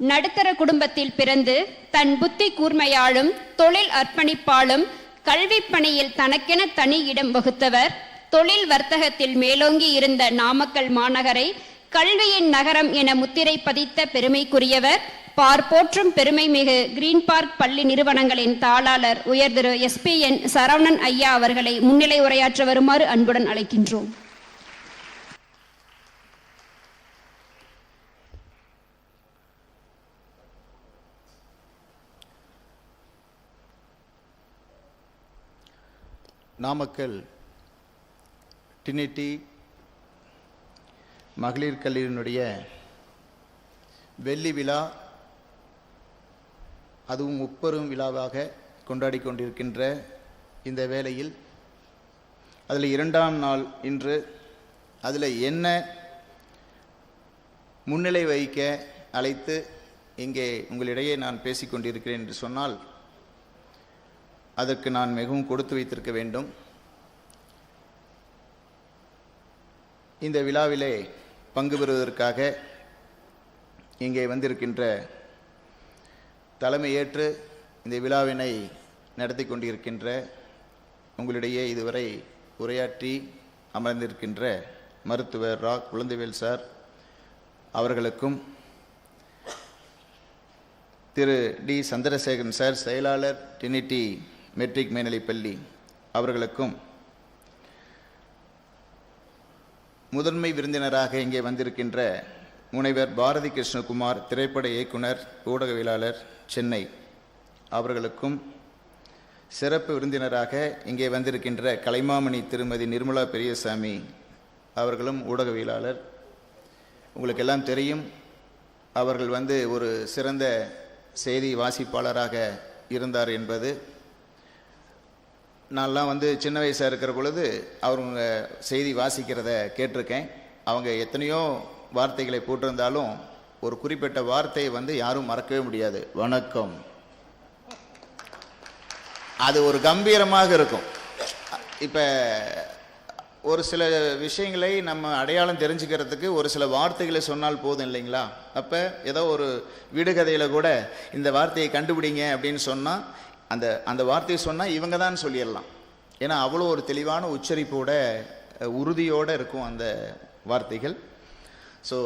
நடுத்தர குடும்பத்தில் பிறந்து தன் புத்தி கூர்மையாலும் தொழில் அர்ப்பணிப்பாலும் கல்வி பணியில் தனக்கென தனி இடம் வகுத்தவர் தொழில் வர்த்தகத்தில் மேலோங்கி இருந்த நாமக்கல் மாநகரை கல்வியின் நகரம் என முத்திரை பதித்த பெருமைக்குரியவர் பார்ப்போற்றும் பெருமை மிகு கிரீன் பார்க் பள்ளி நிறுவனங்களின் தாளாளர் உயர் திரு எஸ்பிஎன் சரவணன் ஐயா அவர்களை முன்னிலை உரையாற்ற வருமாறு அன்புடன் அழைக்கின்றோம். நாமக்கல் டினிட்டி மகளிர் கல்லூரியினுடைய வெள்ளி விழா அதுவும் முப்பெரும் விழாவாக கொண்டாடி கொண்டிருக்கின்ற இந்த வேளையில் அதில் இரண்டாம் நாள் இன்று அதில் என்ன முன்னிலை வகிக்க அழைத்து இங்கே உங்களிடையே நான் பேசிக்கொண்டிருக்கிறேன் என்று சொன்னால் அதற்கு நான் மிகவும் கொடுத்து வைத்திருக்க வேண்டும். இந்த விழாவிலே பங்கு பெறுவதற்காக இங்கே வந்திருக்கின்ற தலைமையேற்று இந்த விழாவினை நடத்தி கொண்டிருக்கின்ற உங்களிடையே இதுவரை உரையாற்றி அமர்ந்திருக்கின்ற மருத்துவர் ரா. குழந்தைவேல் சார் அவர்களுக்கும் திரு. டி. சந்திரசேகரன் சார் செயலாளர் டினிட்டி மெட்ரிக் மேல்நிலைப்பள்ளி அவர்களுக்கும் முதன்மை விருந்தினராக இங்கே வந்திருக்கின்ற முனைவர் பாரதி கிருஷ்ணகுமார் திரைப்பட இயக்குனர் ஊடகவியலாளர் சென்னை அவர்களுக்கும் சிறப்பு விருந்தினராக இங்கே வந்திருக்கின்ற கலைமாமணி திருமதி நிர்மலா பெரியசாமி அவர்களும் ஊடகவியலாளர். உங்களுக்கு எல்லாம் தெரியும் அவர்கள் வந்து ஒரு சிறந்த செய்தி வாசிப்பாளராக இருந்தார் என்பது நான்லாம் வந்து சின்ன வயசாக இருக்கிற பொழுது அவங்க செய்தி வாசிக்கிறத கேட்டிருக்கேன். அவங்க எத்தனையோ வார்த்தைகளை போட்டிருந்தாலும் ஒரு குறிப்பிட்ட வார்த்தையை வந்து யாரும் மறக்கவே முடியாது. வணக்கம். அது ஒரு கம்பீரமாக இருக்கும். இப்போ ஒரு சில விஷயங்களை நம்ம அடையாளம் தெரிஞ்சுக்கிறதுக்கு ஒரு சில வார்த்தைகளை சொன்னால் போதும் இல்லைங்களா? அப்போ ஏதோ ஒரு வீடுகதையில் கூட இந்த வார்த்தையை கண்டுபிடிங்க அப்படின்னு சொன்னால் அந்த அந்த வார்த்தையை சொன்னால் இவங்க தான் சொல்லிடலாம். ஏன்னா அவ்வளோ ஒரு தெளிவான உச்சரிப்போட உறுதியோடு இருக்கும் அந்த வார்த்தைகள். ஸோ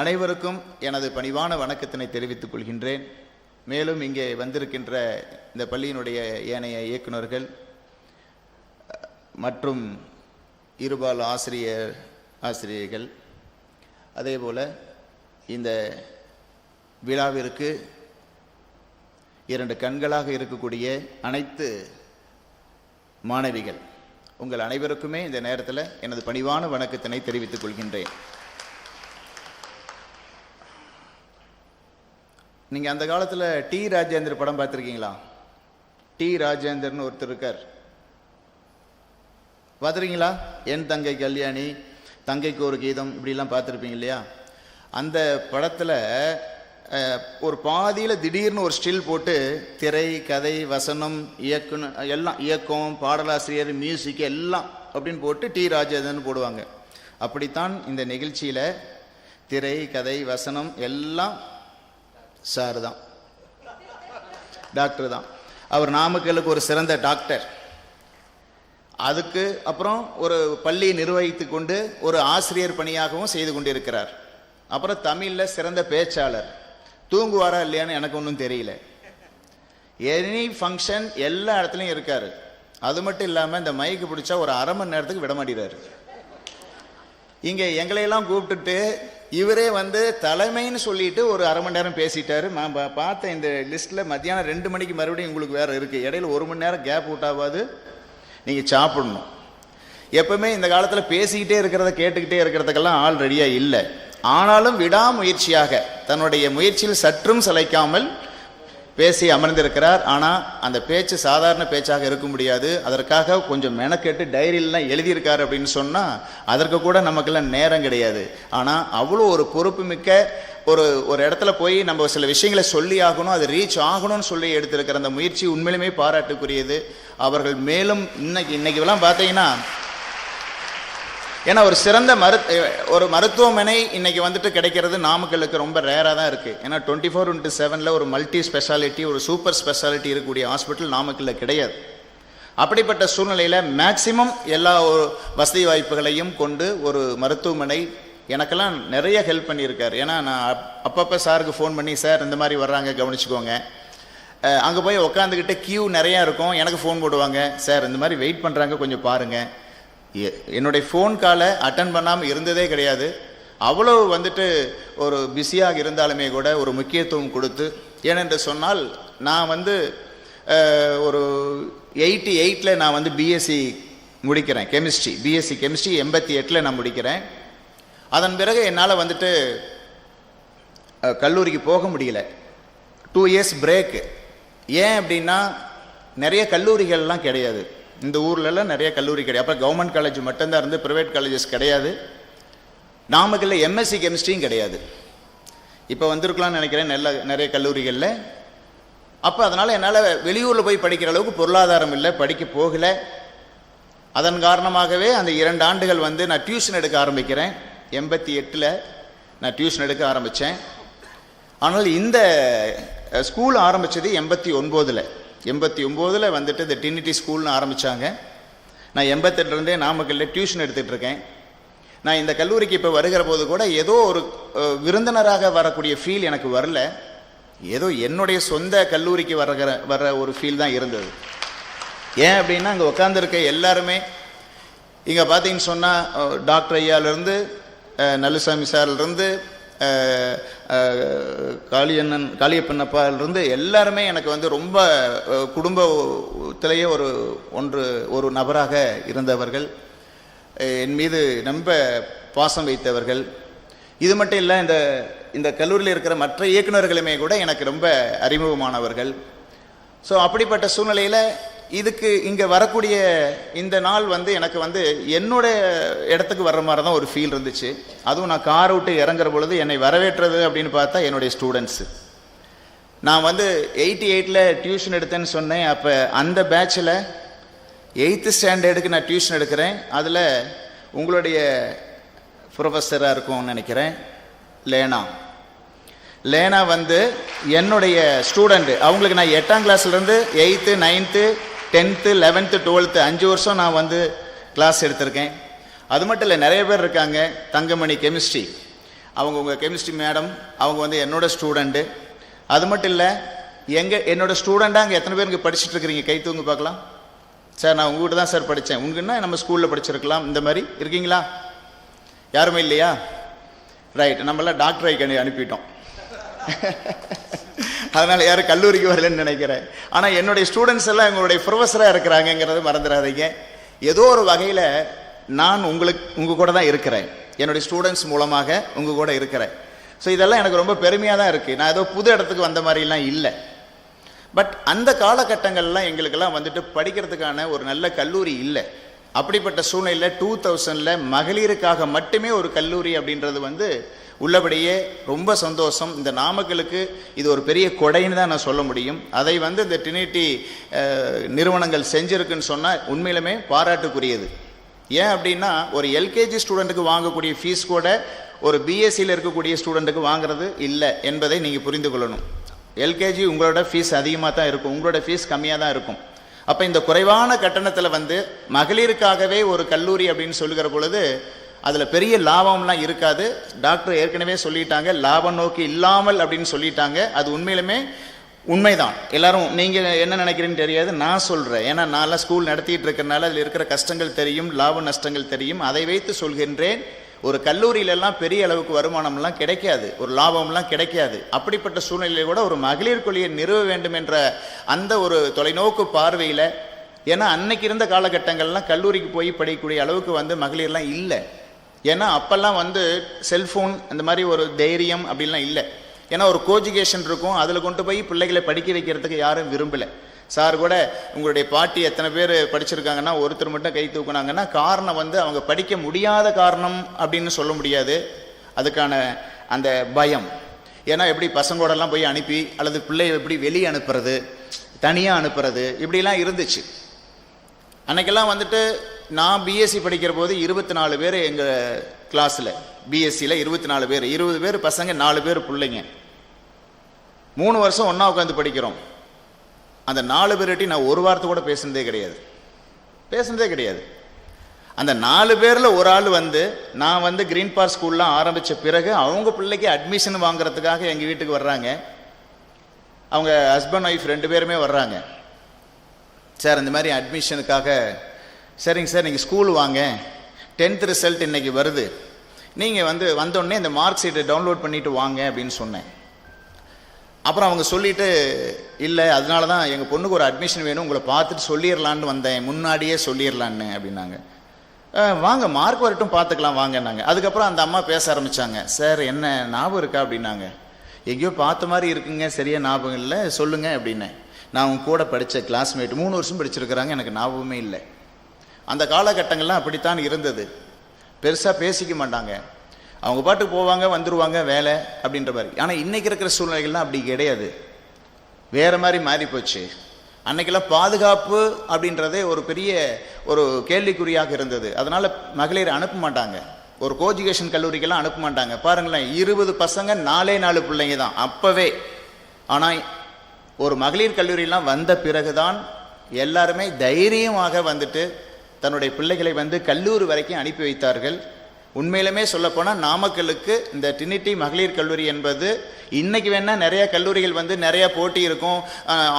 அனைவருக்கும் எனது பணிவான வணக்கத்தினை தெரிவித்துக் கொள்கின்றேன். மேலும் இங்கே வந்திருக்கின்ற இந்த பள்ளியினுடைய ஏனைய இயக்குனர்கள் மற்றும் இருபால் ஆசிரியர் ஆசிரியர்கள் அதேபோல் இந்த விழாவிற்கு இரண்டு கண்களாக இருக்கக்கூடிய அனைத்து மாணவிகள். உங்கள் அனைவருக்குமே இந்த நேரத்தில் எனது பணிவான வணக்கத்தினை தெரிவித்துக் கொள்கின்றேன். நீங்கள் அந்த காலத்தில் டி ராஜேந்தர் படம் பார்த்துருக்கீங்களா? டி ராஜேந்தர்னு ஒருத்தர் இருக்கார். பார்த்துருக்கீங்களா? என் தங்கை கல்யாணி தங்கைக்கு ஒரு கீதம் இப்படிலாம் பார்த்துருப்பீங்க இல்லையா? அந்த படத்தில் ஒரு பாதியில் திடீர்னு ஒரு ஸ்டில் போட்டு திரை கதை வசனம் இயக்குன எல்லாம் இயக்கம் பாடலாசிரியர் மியூசிக் எல்லாம் அப்படின்னு போட்டு டி ராஜேந்திரன் போடுவாங்க. அப்படித்தான் இந்த நிகழ்ச்சியில் திரை கதை வசனம் எல்லாம் சார் தான். டாக்டர் தான். அவர் நாமக்கலுக்கு ஒரு சிறந்த டாக்டர் அதுக்கு அப்புறம் ஒரு பள்ளியை நிர்வகித்து கொண்டு ஒரு ஆசிரியர் பணியாகவும் செய்து கொண்டிருக்கிறார். அப்புறம் தமிழில் சிறந்த பேச்சாளர். தூங்குவாரா இல்லையான்னு எனக்கு ஒன்றும் தெரியல. எனி ஃபங்க்ஷன் எல்லா இடத்துலையும் இருக்கார். அது மட்டும் இல்லாமல் இந்த மைக்கு பிடிச்சா ஒரு அரை மணி நேரத்துக்கு விட மாட்டேறாரு. இங்கே எங்களையெல்லாம் கூப்பிட்டுட்டு இவரே வந்து தலைமைன்னு சொல்லிட்டு ஒரு அரை மணி நேரம் பேசிட்டாரு. நான் பார்த்த இந்த லிஸ்ட்டில் மத்தியானம் ரெண்டு மணிக்கு மறுபடியும் உங்களுக்கு வேறு இருக்குது இடையில ஒரு மணி நேரம் கேப் விட்டாவாது நீங்கள் சாப்பிடணும். எப்பவுமே இந்த காலத்தில் பேசிக்கிட்டே இருக்கிறத கேட்டுக்கிட்டே இருக்கிறதுக்கெல்லாம் ஆள் ரெடியாக இல்லை. ஆனாலும் விடாமுயற்சியாக தன்னுடைய முயற்சியில் சற்றும் சளைக்காமல் பேசி அமர்ந்திருக்கிறார். ஆனால் அந்த பேச்சு சாதாரண பேச்சாக இருக்க முடியாது. அதற்காக கொஞ்சம் மெனக்கெட்டு டைரியிலாம் எழுதியிருக்காரு அப்படின்னு சொன்னால் அதற்கு கூட நமக்கெல்லாம் நேரம் கிடையாது. ஆனால் அவ்வளோ ஒரு பொறுப்பு மிக்க ஒரு ஒரு இடத்துல போய் நம்ம சில விஷயங்களை சொல்லி ஆகணும் அது ரீச் ஆகணும்னு சொல்லி எடுத்திருக்கிற அந்த முயற்சி உண்மையிலுமே பாராட்டுக்குரியது. அவர்கள் மேலும் இன்னைக்கு இன்னைக்கு எல்லாம் பார்த்தீங்கன்னா ஏன்னா ஒரு சிறந்த மரு ஒரு மருத்துவமனை இன்னைக்கு வந்துட்டு கிடைக்கிறது நாமக்கலுக்கு ரொம்ப ரேராக தான் இருக்குது ஏன்னா டுவெண்ட்டி ஃபோர் இன்ட்டு செவனில் ஒரு மல்டி ஸ்பெஷாலிட்டி ஒரு சூப்பர் ஸ்பெஷாலிட்டி இருக்கக்கூடிய ஹாஸ்பிட்டல் நாமக்கல்ல கிடையாது. அப்படிப்பட்ட சூழ்நிலையில் மேக்சிமம் எல்லா ஒரு வசதி வாய்ப்புகளையும் கொண்டு ஒரு மருத்துவமனை எனக்கெல்லாம் நிறைய ஹெல்ப் பண்ணியிருக்கார். ஏன்னா நான் அப்பப்போ சாருக்கு ஃபோன் பண்ணி சார் இந்த மாதிரி வர்றாங்க கவனிச்சுக்கோங்க. அங்கே போய் உக்காந்துக்கிட்டு கியூ நிறையா இருக்கும். எனக்கு ஃபோன் போடுவாங்க. சார் இந்த மாதிரி வெயிட் பண்ணுறாங்க கொஞ்சம் பாருங்கள் என்னுடைய ஃபோன் காலை அட்டன் பண்ணாமல் இருந்ததே கிடையாது. அவ்வளோ வந்துட்டு ஒரு பிஸியாக இருந்தாலுமே கூட ஒரு முக்கியத்துவம் கொடுத்து ஏனென்று சொன்னால் நான் வந்து ஒரு எயிட்டி எயிட்டில் நான் வந்து பிஎஸ்சி முடிக்கிறேன். கெமிஸ்ட்ரி பிஎஸ்சி கெமிஸ்ட்ரி எண்பத்தி எட்டில் நான் முடிக்கிறேன். அதன் பிறகு என்னால் வந்துட்டு கல்லூரிக்கு போக முடியல. டூ இயர்ஸ் பிரேக்கு ஏன் அப்படின்னா நிறைய கல்லூரிகள்லாம் கிடையாது. இந்த ஊர்லலாம் நிறைய கல்லூரி கிடையாது. அப்போ கவர்மெண்ட் காலேஜ் மட்டும்தான் இருந்து ப்ரைவேட் காலேஜஸ் கிடையாது. நாமக்கல்ல எம்எஸ்சி கெமிஸ்ட்ரியும் கிடையாது. இப்போ வந்திருக்கலாம்னு நினைக்கிறேன் நல்ல நிறைய கல்லூரிகளில். அப்போ அதனால் என்னால் வெளியூரில் போய் படிக்கிற அளவுக்கு பொருளாதாரம் இல்லை படிக்க போகலை. அதன் காரணமாகவே அந்த இரண்டு ஆண்டுகள் வந்து நான் டியூஷன் எடுக்க ஆரம்பிக்கிறேன். எண்பத்தி எட்டில் நான் டியூஷன் எடுக்க ஆரம்பித்தேன் ஆனால் இந்த ஸ்கூல் ஆரம்பித்தது எண்பத்தி ஒன்பதில். எண்பத்தி ஒம்போதில் வந்துட்டு இந்த டினிட்டி ஸ்கூல்னு ஆரம்பித்தாங்க நான் எண்பத்தெட்டுலேருந்தே நாமக்கல்ல டியூஷன் எடுத்துகிட்டு இருக்கேன். நான் இந்த கல்லூரிக்கு இப்போ வருகிற போது கூட ஏதோ ஒரு விருந்தினராக வரக்கூடிய ஃபீல் எனக்கு வரல. ஏதோ என்னுடைய சொந்த கல்லூரிக்கு வர்ற வர்ற ஒரு ஃபீல் தான் இருந்தது. ஏன் அப்படின்னா அங்கே உட்காந்துருக்க எல்லாருமே இங்கே பார்த்தீங்கன்னு சொன்னால் டாக்டர் ஐயாலேருந்து நல்லுசாமி சார்லேருந்து காளியண்ணன் காளியப்பண்ணப்பாலிருந்து எல்லாருமே எனக்கு வந்து ரொம்ப குடும்பத்திலேயே ஒரு ஒன்று ஒரு நபராக இருந்தவர்கள். என் மீது ரொம்ப பாசம் வைத்தவர்கள். இது மட்டும் இல்லை இந்த இந்த கல்லூரியில் இருக்கிற மற்ற இயக்குனர்களுமே கூட எனக்கு ரொம்ப அறிமுகமானவர்கள். ஸோ அப்படிப்பட்ட சூழ்நிலையில் இதுக்கு இங்கே வரக்கூடிய இந்த நாள் வந்து எனக்கு வந்து என்னோட இடத்துக்கு வர்ற மாதிரி தான் ஒரு ஃபீல் இருந்துச்சு. அதுவும் நான் கார் விட்டு இறங்குற பொழுது என்னை வரவேற்றது அப்படின்னு பார்த்தா என்னுடைய ஸ்டூடெண்ட்ஸு நான் வந்து எயிட்டி எயிட்டில் டியூஷன் எடுத்தேன்னு சொன்னேன். அப்போ அந்த பேட்சில் எயித்து ஸ்டாண்டர்டுக்கு நான் டியூஷன் எடுக்கிறேன். அதில் உங்களுடைய ப்ரொஃபஸராக இருக்கும்னு நினைக்கிறேன். லேனா. லேனா வந்து என்னுடைய ஸ்டூடெண்ட்டு அவங்களுக்கு நான் எட்டாம் கிளாஸ்லேருந்து eighth ninth tenth eleventh twelfth அஞ்சு வருஷம் நான் வந்து கிளாஸ் எடுத்திருக்கேன். அது மட்டும் இல்லை நிறைய பேர் இருக்காங்க. தங்கமணி கெமிஸ்ட்ரி அவங்க உங்கள் கெமிஸ்ட்ரி மேடம் அவங்க வந்து என்னோடய ஸ்டூடெண்ட்டு அது மட்டும் இல்லை எங்கள் என்னோடய ஸ்டூடெண்ட்டாக அங்கே எத்தனை பேருக்கு படிச்சுட்டு இருக்கிறீங்க? கை தூங்க பார்க்கலாம். சார் நான் உங்ககிட்ட தான் சார் படித்தேன் உங்கன்னா நம்ம ஸ்கூலில் படிச்சிருக்கலாம். இந்த மாதிரி இருக்கீங்களா? யாருமே இல்லையா? ரைட் நம்மளாம் டாக்டர் ஐக்கணி அனுப்பிட்டோம். அதனால் யாரும் கல்லூரிக்கு வரலன்னு நினைக்கிறேன். ஆனால் என்னுடைய ஸ்டூடெண்ட்ஸ் எல்லாம் எங்களுடைய ப்ரொஃபஸராக இருக்கிறாங்கங்கிறத மறந்துடாதீங்க. ஏதோ ஒரு வகையில் நான் உங்களுக்கு உங்கள் கூட தான் இருக்கிறேன். என்னுடைய ஸ்டூடெண்ட்ஸ் மூலமாக உங்கள் கூட இருக்கிறேன். ஸோ இதெல்லாம் எனக்கு ரொம்ப பெருமையாக தான் இருக்குது நான் ஏதோ புது இடத்துக்கு வந்த மாதிரிலாம் இல்லை. பட் அந்த காலகட்டங்கள்லாம் எங்களுக்கெல்லாம் வந்துட்டு படிக்கிறதுக்கான ஒரு நல்ல கல்லூரி இல்லை. அப்படிப்பட்ட சூழ்நிலையில் டூ தௌசண்டில் மகளிருக்காக மட்டுமே ஒரு கல்லூரி அப்படின்றது வந்து உள்ளபடியே ரொம்ப சந்தோஷம். இந்த நாமக்கலுக்கு இது ஒரு பெரிய கொடைன்னு தான் நான் சொல்ல முடியும். அதை வந்து இந்த ட்ரினிட்டி நிறுவனங்கள் செஞ்சுருக்குன்னு சொன்னால் உண்மையிலுமே பாராட்டுக்குரியது. ஏன் அப்படின்னா ஒரு எல்கேஜி ஸ்டூடெண்ட்டுக்கு வாங்கக்கூடிய ஃபீஸ் கூட ஒரு பிஎஸ்சியில் இருக்கக்கூடிய ஸ்டூடெண்ட்டுக்கு வாங்குறது இல்லை என்பதை நீங்கள் புரிந்து கொள்ளணும். எல்கேஜி உங்களோட ஃபீஸ் அதிகமாக தான் இருக்கும். உங்களோட ஃபீஸ் கம்மியாக தான் இருக்கும். அப்போ இந்த குறைவான கட்டணத்தில் வந்து மகளிருக்காகவே ஒரு கல்லூரி அப்படின்னு சொல்லுகிற பொழுது அதில் பெரிய லாபம்லாம் இருக்காது. டாக்டர் ஏற்கனவே சொல்லிட்டாங்க லாப நோக்கி இல்லாமல் அப்படின்னு சொல்லிட்டாங்க. அது உண்மையிலுமே உண்மைதான். எல்லாரும் நீங்கள் என்ன நினைக்கிறீங்கன்னு தெரியாது நான் சொல்கிறேன் ஏன்னா நான்லாம் ஸ்கூல் நடத்திட்டு இருக்கிறனால அதில் இருக்கிற கஷ்டங்கள் தெரியும் லாப நஷ்டங்கள் தெரியும். அதை வைத்து சொல்கின்றேன் ஒரு கல்லூரியிலெல்லாம் பெரிய அளவுக்கு வருமானம்லாம் கிடைக்காது. ஒரு லாபம்லாம் கிடைக்காது. அப்படிப்பட்ட சூழ்நிலையில் கூட ஒரு மகளிர் கொள்கையை நிறுவ வேண்டும் என்ற அந்த ஒரு தொலைநோக்கு பார்வையில் ஏன்னா அன்னைக்கு இருந்த காலகட்டங்கள்லாம் கல்லூரிக்கு போய் படிக்கக்கூடிய அளவுக்கு வந்து மகளிர்லாம் இல்லை. ஏன்னா அப்போல்லாம் வந்து செல்ஃபோன் அந்த மாதிரி ஒரு தைரியம் அப்படின்லாம் இல்லை. ஏன்னா ஒரு கோஜுகேஷன் இருக்கும் அதில் கொண்டு போய் பிள்ளைகளை படிக்க வைக்கிறதுக்கு யாரும் விரும்பலை. சார் கூட உங்களுடைய பாட்டி எத்தனை பேர் படிச்சிருக்காங்கன்னா ஒருத்தர் மட்டும் கை தூக்குனாங்கன்னா காரணம் வந்து அவங்க படிக்க முடியாத காரணம் அப்படின்னு சொல்ல முடியாது. அதுக்கான அந்த பயம். ஏன்னா எப்படி பசங்களோடலாம் போய் அனுப்பி அல்லது பிள்ளையை எப்படி வெளியே அனுப்புறது தனியாக அனுப்புறது இப்படிலாம் இருந்துச்சு. அன்னைக்கெல்லாம் வந்துட்டு நான் பிஎஸ்சி படிக்கிற போது இருபத்தி நாலு பேர் எங்கள் கிளாஸில் பிஎஸ்சியில் இருபத்தி நாலு பேர். இருபது பேர் பசங்க நாலு பேர் பிள்ளைங்க. மூணு வருஷம் ஒன்றா உட்காந்து படிக்கிறோம். அந்த நாலு பேர்ட்டி நான் ஒரு வார்த்தை கூட பேசுனதே கிடையாது. பேசுனதே கிடையாது. அந்த நாலு பேரில் ஒரு ஆள் வந்து நான் வந்து கிரீன் பார்க் ஸ்கூல்லாம் ஆரம்பித்த பிறகு அவங்க பிள்ளைக்கு அட்மிஷன் வாங்குறதுக்காக எங்கள் வீட்டுக்கு வர்றாங்க. அவங்க ஹஸ்பண்ட் ஒய்ஃப் ரெண்டு பேருமே வர்றாங்க. சார் இந்த மாதிரி அட்மிஷனுக்காக சரிங்க சார் நீங்கள் ஸ்கூல் வாங்க. டென்த் ரிசல்ட் இன்றைக்கி வருது. நீங்கள் வந்து வந்தோடனே இந்த மார்க் ஷீட்டை டவுன்லோட் பண்ணிட்டு வாங்க அப்படின்னு சொன்னேன். அப்புறம் அவங்க சொல்லிட்டு இல்லை அதனால தான் எங்கள் பொண்ணுக்கு ஒரு அட்மிஷன் வேணும். உங்களை பார்த்துட்டு சொல்லிடலான்னு வந்தேன். முன்னாடியே சொல்லிடலான்னு அப்படின்னாங்க. வாங்க மார்க் வரட்டும் பார்த்துக்கலாம் வாங்கன்னாங்க. அதுக்கப்புறம் அந்த அம்மா பேச ஆரம்பிச்சாங்க. சார் என்ன ஞாபகம் இருக்கா? அப்படின்னாங்க. எங்கேயோ பார்த்த மாதிரி இருக்குங்க. சரியாக ஞாபகம் இல்லை. சொல்லுங்கள் அப்படின்னேன். நான் உங்க கூட படித்த கிளாஸ்மேட் மூணு வருஷம் படிச்சிருக்கிறாங்க. எனக்கு ஞாபகமே இல்லை. அந்த காலகட்டங்கள்லாம் அப்படித்தான் இருந்தது. பெருசாக பேசிக்க மாட்டாங்க. அவங்க பாட்டுக்கு போவாங்க வந்துடுவாங்க வேலை அப்படின்ற மாதிரி. ஆனால் இன்றைக்கி இருக்கிற சூழ்நிலைகள்லாம் அப்படி கிடையாது. வேறு மாதிரி மாறி போச்சு அன்னைக்கெல்லாம் பாதுகாப்பு அப்படின்றதே ஒரு பெரிய ஒரு கேள்விக்குறியாக இருந்தது. அதனால் மகளிர் அனுப்ப மாட்டாங்க. ஒரு கோஜுகேஷன் கல்லூரிக்கெல்லாம் அனுப்ப மாட்டாங்க. பாருங்களேன் இருபது பசங்க நாலே நாலு பிள்ளைங்க தான். அப்போவே. ஆனால் ஒரு மகளிர் கல்லூரியெல்லாம் வந்த பிறகுதான் எல்லாருமே தைரியமாக வந்துட்டு தன்னுடைய பிள்ளைகளை வந்து கல்லூரி வரைக்கும் அனுப்பி வைத்தார்கள். உண்மையிலுமே சொல்லப்போனால் நாமக்கலுக்கு இந்த டினிட்டி மகளிர் கல்லூரி என்பது இன்றைக்கி வேணால் நிறைய கல்லூரிகள் வந்து நிறைய போட்டி இருக்கும்.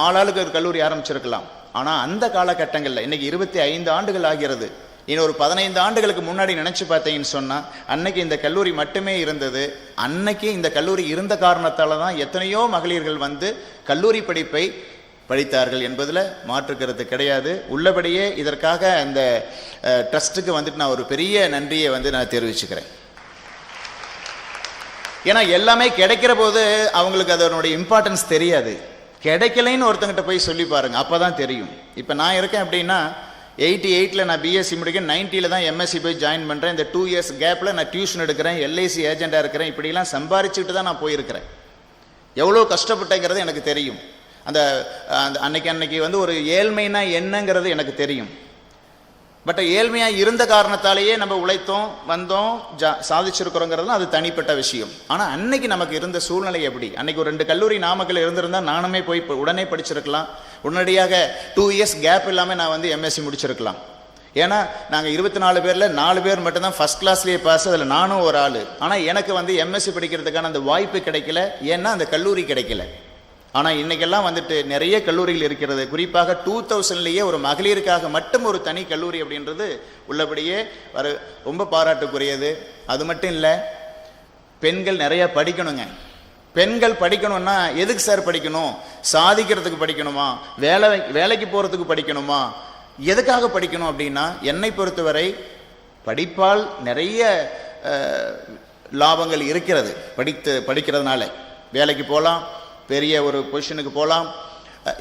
ஆளாளுக்கு ஒரு கல்லூரி ஆரம்பிச்சிருக்கலாம். ஆனால் அந்த காலகட்டங்களில் இன்றைக்கி இருபத்தி ஐந்து ஆண்டுகள் ஆகிறது. இன்னும் ஒரு பதினைந்து ஆண்டுகளுக்கு முன்னாடி நினச்சி பார்த்தீங்கன்னு சொன்னால் அன்னைக்கு இந்த கல்லூரி மட்டுமே இருந்தது. அன்னைக்கு இந்த கல்லூரி இருந்த காரணத்தால் தான் எத்தனையோ மகளிர்கள் வந்து கல்லூரி படிப்பை படித்தார்கள் என்பதில் மாற்றுக்கிறது கிடையாது. உள்ளபடியே இதற்காக அந்த ட்ரஸ்ட்டுக்கு வந்துட்டு நான் ஒரு பெரிய நன்றியை வந்து நான் தெரிவிச்சுக்கிறேன். ஏன்னா எல்லாமே கிடைக்கிற போது அவங்களுக்கு அதனுடைய இம்பார்ட்டன்ஸ் தெரியாது. கிடைக்கலைன்னு ஒருத்தங்கிட்ட போய் சொல்லி பாருங்கள் அப்போ தான் தெரியும். இப்போ நான் இருக்கேன் அப்படின்னா எயிட்டி எயிட்டில் நான் பிஎஸ்சி முடிக்கிறேன் நைன்ட்டியில் தான் எம்எஸ்சி போய் ஜாயின் பண்ணுறேன் இந்த டூ இயர்ஸ் கேப்பில் நான் டியூஷன் எடுக்கிறேன் எல்ஐசி ஏஜெண்டாக இருக்கிறேன். இப்படிலாம் சம்பாரிச்சுட்டு தான் நான் போயிருக்கிறேன். எவ்வளோ கஷ்டப்பட்டேங்கிறது எனக்கு தெரியும். அந்த அந்த அன்னைக்கு அன்னைக்கு வந்து ஒரு ஏழ்மைனா என்னங்கிறது எனக்கு தெரியும். பட் ஏழ்மையாக இருந்த காரணத்தாலேயே நம்ம உழைத்தோம் வந்தோம் ஜா சாதிச்சிருக்கிறோங்கிறதுலாம் அது தனிப்பட்ட விஷயம். ஆனால் அன்னைக்கு நமக்கு இருந்த சூழ்நிலை எப்படி? அன்னைக்கு ஒரு ரெண்டு கல்லூரி நாமக்கல் இருந்திருந்தா நானுமே போய் உடனே படிச்சிருக்கலாம். உடனடியாக டூ இயர்ஸ் கேப் இல்லாமல் நான் வந்து எம்எஸ்சி முடிச்சிருக்கலாம். ஏன்னா நாங்கள் இருபத்தி நாலு பேரில் நாலு பேர் மட்டும்தான் ஃபஸ்ட் கிளாஸ்லேயே பாஸ் அதில் நானும் ஒரு ஆள். ஆனால் எனக்கு வந்து எம்எஸ்சி படிக்கிறதுக்கான அந்த வாய்ப்பு கிடைக்கல. ஏன்னா அந்த கல்லூரி கிடைக்கல. ஆனால் இன்னைக்கெல்லாம் வந்துட்டு நிறைய கல்லூரிகள் இருக்கிறது. குறிப்பாக டூ தௌசண்ட்லேயே ஒரு மகளிருக்காக மட்டும் ஒரு தனி கல்லூரி அப்படின்றது உள்ளபடியே வர ரொம்ப பாராட்டுக்குரியது. அது மட்டும் இல்லை பெண்கள் நிறையா படிக்கணுங்க. பெண்கள் படிக்கணும்னா எதுக்கு சார் படிக்கணும்? சாதிக்கிறதுக்கு படிக்கணுமா? வேலை வேலைக்கு போகிறதுக்கு படிக்கணுமா? எதுக்காக படிக்கணும் அப்படின்னா என்னை பொறுத்தவரை படிப்பால் நிறைய லாபங்கள் இருக்கிறது. படித்து படிக்கிறதுனால. வேலைக்கு போகலாம் பெரிய ஒரு பொசிஷனுக்கு போகலாம்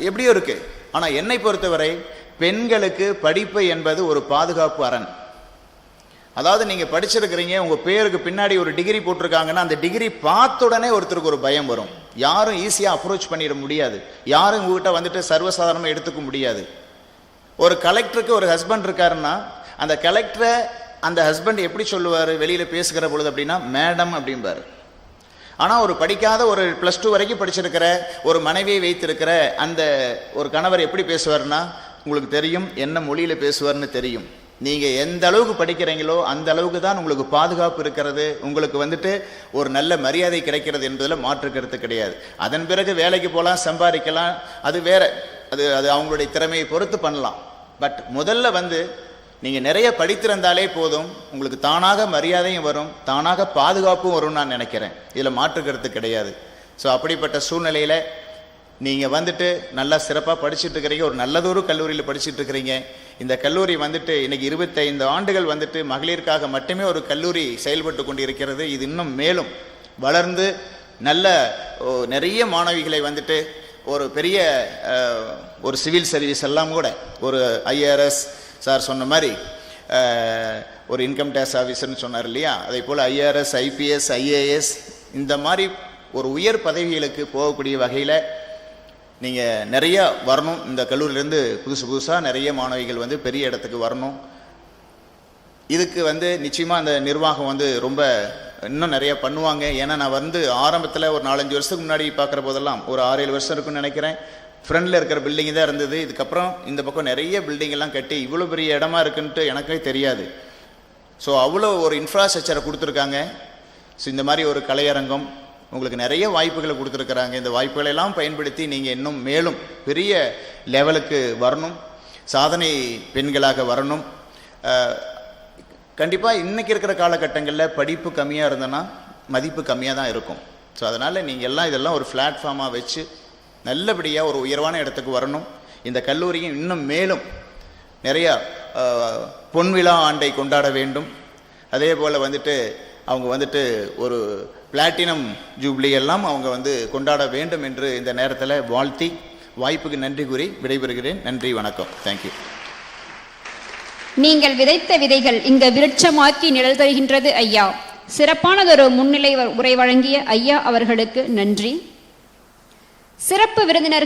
எப்படியும் எப்படியோ ஆனால் என்னை பொறுத்தவரை பெண்களுக்கு படிப்பு என்பது ஒரு பாதுகாப்பு அரண். அதாவது நீங்கள் படிச்சிருக்கிறீங்க உங்கள் பேருக்கு பின்னாடி ஒரு டிகிரி போட்டிருக்காங்கன்னா அந்த டிகிரி பார்த்த உடனே ஒருத்தருக்கு ஒரு பயம் வரும். யாரும் ஈஸியாக அப்ரோச் பண்ணிட முடியாது. யாரும் உங்ககிட்ட வந்துட்டு சர்வசாதாரணமாக எடுத்துக்க முடியாது. ஒரு கலெக்டருக்கு ஒரு ஹஸ்பண்ட் இருக்காருன்னா அந்த கலெக்டரை அந்த ஹஸ்பண்ட் எப்படி சொல்லுவார் வெளியில் பேசுகிற பொழுது அப்படின்னா மேடம் அப்படிம்பாரு. ஆனால் ஒரு படிக்காத ஒரு ப்ளஸ் டூ வரைக்கும் படிச்சிருக்கிற ஒரு மனைவியை வைத்திருக்கிற அந்த ஒரு கணவர் எப்படி பேசுவார்னா உங்களுக்கு தெரியும் என்ன மொழியில் பேசுவார்னு தெரியும். நீங்கள் எந்த அளவுக்கு படிக்கிறீங்களோ அந்த அளவுக்கு தான் உங்களுக்கு பாதுகாப்பு இருக்கிறது. உங்களுக்கு வந்துட்டு ஒரு நல்ல மரியாதை கிடைக்கிறது என்பதில் மாற்று கருத்து கிடையாது. அதன் பிறகு வேலைக்கு போகலாம் சம்பாதிக்கலாம். அது வேற அது அது அவங்களுடைய திறமையை பொறுத்து பண்ணலாம். பட் முதல்ல வந்து நீங்கள் நிறைய படித்திருந்தாலே போதும் உங்களுக்கு தானாக மரியாதையும் வரும் தானாக பாதுகாப்பும் வரும்னு நான் நினைக்கிறேன். இதில் மாற்று கருத்து கிடையாது. ஸோ அப்படிப்பட்ட சூழ்நிலையில் நீங்கள் வந்துட்டு நல்லா சிறப்பாக படிச்சுட்டு இருக்கிறீங்க ஒரு நல்லதொரு கல்லூரியில் படிச்சுட்டு இருக்கிறீங்க. இந்த கல்லூரி வந்துட்டு இன்றைக்கி இருபத்தைந்து ஆண்டுகள் வந்துட்டு மகளிருக்காக மட்டுமே ஒரு கல்லூரி செயல்பட்டு கொண்டு இருக்கிறது இது இன்னும் மேலும் வளர்ந்து நல்ல ஓ, நிறைய மாணவிகளை வந்துட்டு ஒரு பெரிய ஒரு சிவில் சர்வீஸ் எல்லாம் கூட ஒரு ஐஆர்எஸ் சார் சொன்ன மாதிரி ஒரு இன்கம் டேக்ஸ் ஆஃபீஸர்னு சொன்னார் இல்லையா? அதே போல் ஐஆர்எஸ் ஐபிஎஸ் ஐஏஎஸ் இந்த மாதிரி ஒரு உயர் பதவிகளுக்கு போகக்கூடிய வகையில் நீங்கள் நிறைய வரணும். இந்த கல்லூரியிலேருந்து புதுசு புதுசாக நிறைய மாணவிகள் வந்து பெரிய இடத்துக்கு வரணும். இதுக்கு வந்து நிச்சயமாக அந்த நிர்வாகம் வந்து ரொம்ப இன்னும் நிறைய பண்ணுவாங்க. ஏன்னா நான் வந்து ஆரம்பத்தில் ஒரு நாலஞ்சு வருஷத்துக்கு முன்னாடி பார்க்குற போதெல்லாம் ஒரு ஆறு ஏழு வருஷம் இருக்குன்னு நினைக்கிறேன். ஃப்ரண்டில் இருக்கிற பில்டிங் தான் இருந்தது. இதுக்கப்புறம் இந்த பக்கம் நிறைய பில்டிங் எல்லாம் கட்டி இவ்வளோ பெரிய இடமா இருக்குன்ட்டு எனக்கே தெரியாது. ஸோ அவ்வளோ ஒரு இன்ஃப்ராஸ்ட்ரக்சரை கொடுத்துருக்காங்க. ஸோ இந்த மாதிரி ஒரு கலையரங்கம் உங்களுக்கு நிறைய வாய்ப்புகளை கொடுத்துருக்குறாங்க. இந்த வாய்ப்புகளை எல்லாம் பயன்படுத்தி நீங்கள் இன்னும் மேலும் பெரிய லெவலுக்கு வரணும். சாதனை பெண்களாக வரணும். கண்டிப்பாக இன்றைக்கி இருக்கிற காலகட்டங்களில் படிப்பு கம்மியாக இருந்ததுன்னா மதிப்பு கம்மியாக தான் இருக்கும். ஸோ அதனால் நீங்கள் எல்லாம் இதெல்லாம் ஒரு பிளாட்ஃபார்மாக வச்சு நல்லபடியாக ஒரு உயர்வான இடத்துக்கு வரணும். இந்த கல்லூரியும் இன்னும் மேலும் நிறையா பொன்விழா ஆண்டை கொண்டாட வேண்டும். அதே போல் வந்துட்டு அவங்க வந்துட்டு ஒரு பிளாட்டினம் ஜூப்ளி எல்லாம் அவங்க வந்து கொண்டாட வேண்டும் என்று இந்த நேரத்தில் வாழ்த்தி வாய்ப்புக்கு நன்றி கூறி விடைபெறுகிறேன். நன்றி வணக்கம். தேங்க்யூ நீங்கள் விதைத்த விதைகள் இங்கு விருட்சமாக்கி நிழல் தருகின்றது ஐயா. சிறப்பானதொரு முன்னிலை உரை வழங்கிய ஐயா அவர்களுக்கு நன்றி. சிறப்பு விருந்தினர்கள்